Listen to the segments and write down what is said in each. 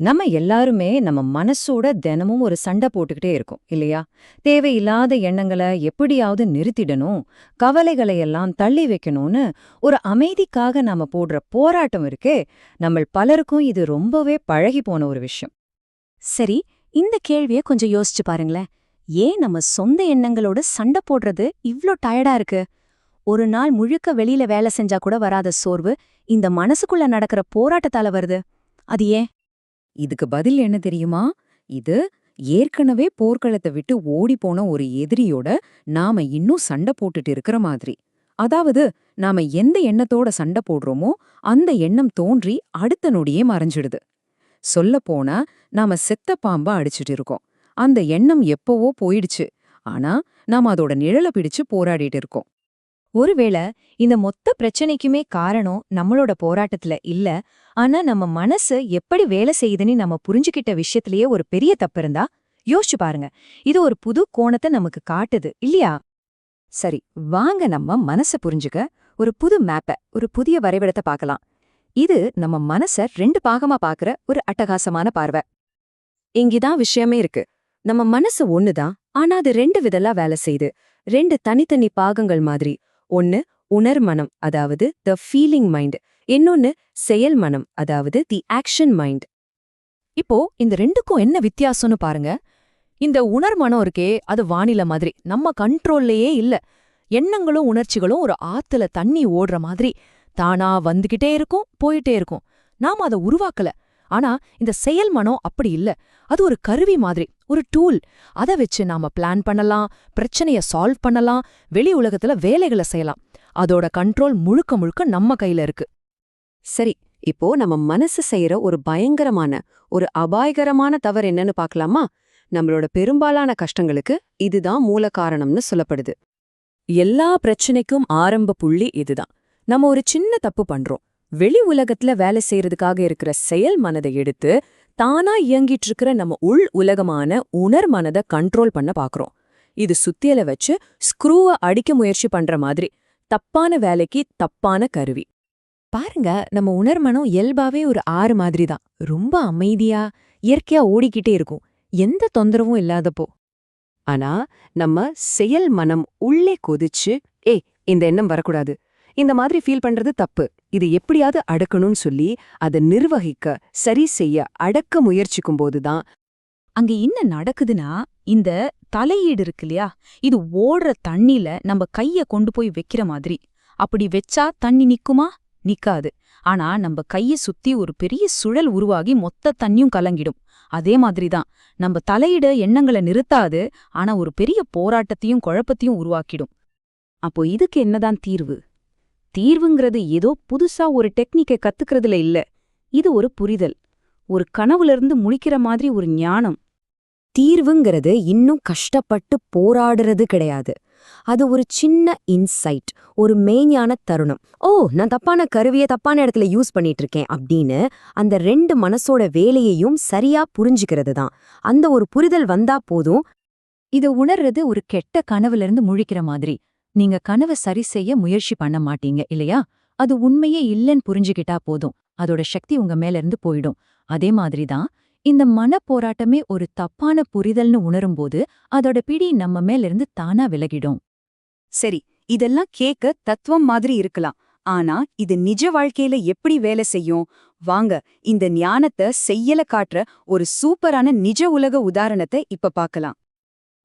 நம்ம எல்லாருமே நம்ம மனசோட தினமும் ஒரு சண்டை போட்டுக்கிட்டே இருக்கோம் இல்லையா? தேவையில்லாத எண்ணங்களை எப்படியாவது நிறுத்திடணும் கவலைகளை எல்லாம் தள்ளி வைக்கணும்னு ஒரு அமைதிக்காக நாம போடுற போராட்டம் இருக்கே நம்ம பலருக்கும் இது ரொம்பவே பழகி போன ஒரு விஷயம். சரி இந்த கேள்விய கொஞ்சம் யோசிச்சு பாருங்களேன். ஏன் நம்ம சொந்த எண்ணங்களோட சண்டை போடுறது இவ்ளோ டயர்டா இருக்கு? ஒரு நாள் முழுக்க வெளியில வேலை செஞ்சா கூட வராத சோர்வு இந்த மனசுக்குள்ள நடக்கிற போராட்டத்தால வருது. அது ஏன்? இதுக்கு பதில் என்ன தெரியுமா? இது ஏற்கனவே போர்க்களத்தை விட்டு ஓடிப்போன ஒரு எதிரியோட நாம இன்னும் சண்டை போட்டுட்டு இருக்கிற மாதிரி. அதாவது நாம எந்த எண்ணத்தோட சண்டை போடுறோமோ அந்த எண்ணம் தோன்றி அடுத்த நொடியே மறைஞ்சிடுது. சொல்லப்போனா நாம செத்த பாம்பா அடிச்சிட்டு இருக்கோம். அந்த எண்ணம் எப்பவோ போயிடுச்சு. ஆனா நாம அதோட நிழலை பிடிச்சு போராடிட்டு இருக்கோம். ஒருவேளை இந்த மொத்த பிரச்சனைக்குமே காரணம் நம்மளோட போராட்டத்துல இல்ல ஆனா நம்ம மனசு எப்படி வேலை செய்யுதுன்னு நம்ம புரிஞ்சுக்கிட்ட விஷயத்திலேயே ஒரு பெரிய தப்பு இருந்தா யோசிச்சு பாருங்க. இது ஒரு புது கோணத்தை நமக்கு காட்டுது இல்லையா? சரி வாங்க நம்ம மனச புரிஞ்சுக்க ஒரு புது மேப்ப ஒரு புதிய வரைபடத்தை பார்க்கலாம். இது நம்ம மனச ரெண்டு பாகமா பாக்குற ஒரு அட்டகாசமான பார்வை. இங்கிதான் விஷயமே இருக்கு. நம்ம மனசு ஒண்ணுதான் ஆனா அது ரெண்டு விதலா வேலை செய்யுது ரெண்டு தனித்தனி பாகங்கள் மாதிரி. ஒன்னு உணர் மனம் அதாவது த ஃபீலிங் மைண்ட் இன்னொன்னு செயல் மனம் அதாவது தி ஆக்ஷன் மைண்ட் இப்போ இந்த ரெண்டுக்கும் என்ன வித்தியாசம்னு பாருங்க. இந்த உணர் மனம் இருக்கே அது வானிலை மாதிரி. நம்ம கண்ட்ரோல்லையே இல்ல. எண்ணங்களும் உணர்ச்சிகளும் ஒரு ஆத்துல தண்ணி ஓடுற மாதிரி. தானா வந்துகிட்டே இருக்கும் போயிட்டே இருக்கும். நாம அதை உருவாக்கல. ஆனா இந்த செயல் மனம் அப்படி இல்ல. அது ஒரு கருவி மாதிரி ஒரு டூல் அத வச்சு நாம பிளான் பண்ணலாம் பிரச்சனைய சால்வ் பண்ணலாம் வெளி உலகத்துல வேலைகளை செய்யலாம். அதோட கண்ட்ரோல் முழுக்க முழுக்க நம்ம கையில இருக்கு. சரி இப்போ நம்ம மனசு செய்யற ஒரு பயங்கரமான ஒரு அபாயகரமான தவறு என்னன்னு பார்க்கலாமா? நம்மளோட பெரும்பாலான கஷ்டங்களுக்கு இதுதான் மூல காரணம்னு சொல்லப்படுது. எல்லா பிரச்சனைக்கும் ஆரம்ப புள்ளி இதுதான். நம்ம ஒரு சின்ன தப்பு பண்றோம். வெளி உலகத்துல வேலை செய்யறதுக்காக இருக்கிற செயல் மனதை எடுத்து தானா இயங்கிட்டு இருக்கிற நம்ம உள் உலகமான உணர் மனதை கண்ட்ரோல் பண்ண பாக்குறோம். இது சுத்தியல வச்சு ஸ்க்ரூவ அடிக்க முயற்சி பண்ற மாதிரி தப்பான வேலைக்கு தப்பான கருவி. பாருங்க நம்ம உணர்மனம் இயல்பாவே ஒரு ஆறு மாதிரி தான் ரொம்ப அமைதியா இயற்கையா ஓடிக்கிட்டே இருக்கும். எந்த தொந்தரவும் இல்லாதப்போ. ஆனா நம்ம செயல் மனம் உள்ளே கொதிச்சு ஏ இந்த எண்ணம் வரக்கூடாது. இந்த மாதிரி ஃபீல் பண்றது தப்பு. இது எப்படியாவது அடக்கணும்னு சொல்லி அதை நிர்வகிக்க சரி செய்ய அடக்க முயற்சிக்கும் போதுதான் அங்க என்ன நடக்குதுன்னா இந்த தலையீடு இருக்கு இல்லையா? இது ஓடுற தண்ணில நம்ம கைய கொண்டு போய் வைக்கிற மாதிரி. அப்படி வெச்சா தண்ணி நிக்குமா? நிக்காது. ஆனா நம்ம கைய சுத்தி ஒரு பெரிய சுழல் உருவாகி மொத்த தண்ணியும் கலங்கிடும். அதே மாதிரிதான் நம்ம தலையிட எண்ணங்களை நிறுத்தாது ஆனா ஒரு பெரிய போராட்டத்தையும் குழப்பத்தையும் உருவாக்கிடும். அப்போ இதுக்கு என்னதான் தீர்வு? தீர்வுங்கிறது ஏதோ புதுசா ஒரு டெக்னிக்கை கத்துக்கிறதுல இல்ல. இது ஒரு புரிதல். ஒரு கனவுல இருந்து முழிக்கிற மாதிரி ஒரு ஞானம். தீர்வுங்கிறது இன்னும் கஷ்டப்பட்டு போராடுறது கிடையாது. அது ஒரு சின்ன இன்சைட் ஒரு மெய்ஞான தருணம். ஓ நான் தப்பான கருவியை தப்பான இடத்துல யூஸ் பண்ணிட்டு இருக்கேன் அப்படின்னு அந்த ரெண்டு மனசோட வேலையையும் சரியா புரிஞ்சுக்கிறது தான். அந்த ஒரு புரிதல் வந்தா போதும். இத உணர்றது ஒரு கெட்ட கனவுல இருந்து முழிக்கிற மாதிரி. நீங்க கனவை சரி செய்ய முயற்சி பண்ண மாட்டீங்க இல்லையா? அது உண்மையே இல்லைன்னு புரிஞ்சுக்கிட்டா போதும். அதோட சக்தி உங்க மேல இருந்து போயிடும். அதே மாதிரிதான் இந்த மன போராட்டமே ஒரு தப்பான புரிதல்னு உணரும்போது அதோட பிடி நம்ம மேல இருந்து தானா விலகிடும். சரி இதெல்லாம் கேக்க தத்துவம் மாதிரி இருக்கலாம். ஆனா இது நிஜ வாழ்க்கையில எப்படி வேலை செய்யும்? வாங்க இந்த ஞானத்தை செய்யல காட்டுற ஒரு சூப்பரான நிஜ உலக உதாரணத்தை இப்ப பார்க்கலாம்.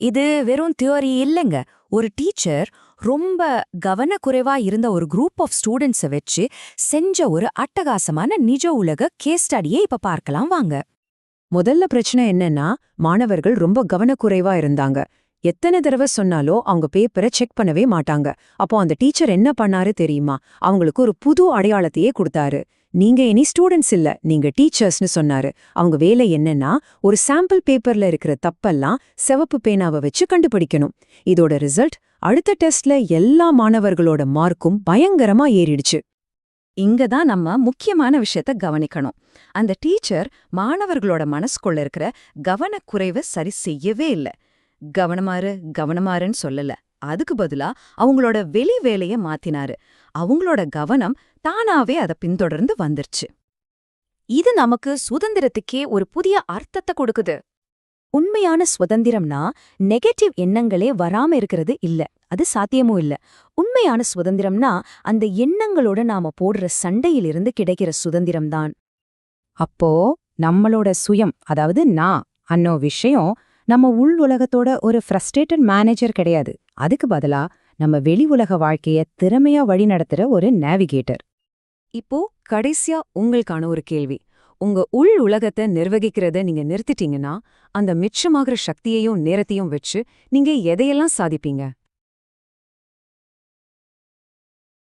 இது வெறும் தியோரி இல்லைங்க. ஒரு டீச்சர் ரொம்ப கவனக்குறைவா இருந்த ஒரு குரூப் ஆஃப் ஸ்டூடெண்ட்ஸை வச்சு செஞ்ச ஒரு அட்டகாசமான நிஜ உலக கேஸ் ஸ்டடியை இப்ப பார்க்கலாம் வாங்க. முதல்ல பிரச்சனை என்னன்னா மாணவர்கள் ரொம்ப கவனக்குறைவா இருந்தாங்க. எத்தனை தடவை சொன்னாலோ அவங்க பேப்பரை செக் பண்ணவே மாட்டாங்க. அப்போ அந்த டீச்சர் என்ன பண்ணாரு தெரியுமா? அவங்களுக்கு ஒரு புது அடையாளத்தையே கொடுத்தாரு. நீங்க இனி ஸ்டூடெண்ட்ஸ் இல்ல நீங்க டீச்சர்ஸ்னு சொன்னாரு. அவங்க வேலை என்னன்னா ஒரு சாம்பிள் பேப்பர்ல இருக்கிற தப்பெல்லாம் சிவப்பு பேனாவை வச்சு கண்டுபிடிக்கணும். இதோட ரிசல்ட் அடுத்த டெஸ்ட்ல எல்லா மாணவர்களோட மார்க்கும் பயங்கரமா ஏறிடுச்சு. இங்க தான் நம்ம முக்கியமான விஷயத்த கவனிக்கணும். அந்த டீச்சர் மாணவர்களோட மனசுக்குள்ள இருக்கிற கவனக்குறைவை சரி செய்யவே இல்ல. கவனமாறு கவனமாறுன்னு சொல்லல. அதுக்கு பதிலா அவங்களோட வெளி வேலைய மாத்தினாரு. அவங்களோட கவனம் தானாவே அத பின்தொடர்ந்து வந்துருச்சு. இது நமக்கு சுதந்திரத்துக்கே ஒரு புதிய அர்த்தத்தை கொடுக்குது. உண்மையான சுதந்திரம்னா நெகட்டிவ் எண்ணங்களே வராம இருக்கிறது இல்ல. அது சாத்தியமும் இல்ல. உண்மையான சுதந்திரம்னா அந்த எண்ணங்களோட நாம போடுற சண்டையிலிருந்து கிடைக்கிற சுதந்திரம்தான். அப்போ நம்மளோட சுயம் அதாவது நான் அன்னோ விஷயம் நம்ம உள் உலகத்தோட ஒரு ஃப்ரஸ்ட்ரேட்டட் மேனேஜர் கிடையாது. அதுக்கு பதிலா நம்ம வெளி உலக வாழ்க்கைய திறமையா வழிநடத்துற ஒரு நேவிகேட்டர் இப்போ கடைசியா உங்களுக்கான ஒரு கேள்வி. உங்க உள் உலகத்தை நிர்வகிக்கிறத நீங்க நிறுத்திட்டீங்கன்னா அந்த மிச்சமாகிற சக்தியையும் நேரத்தையும் வச்சு நீங்க எதையெல்லாம் சாதிப்பீங்க?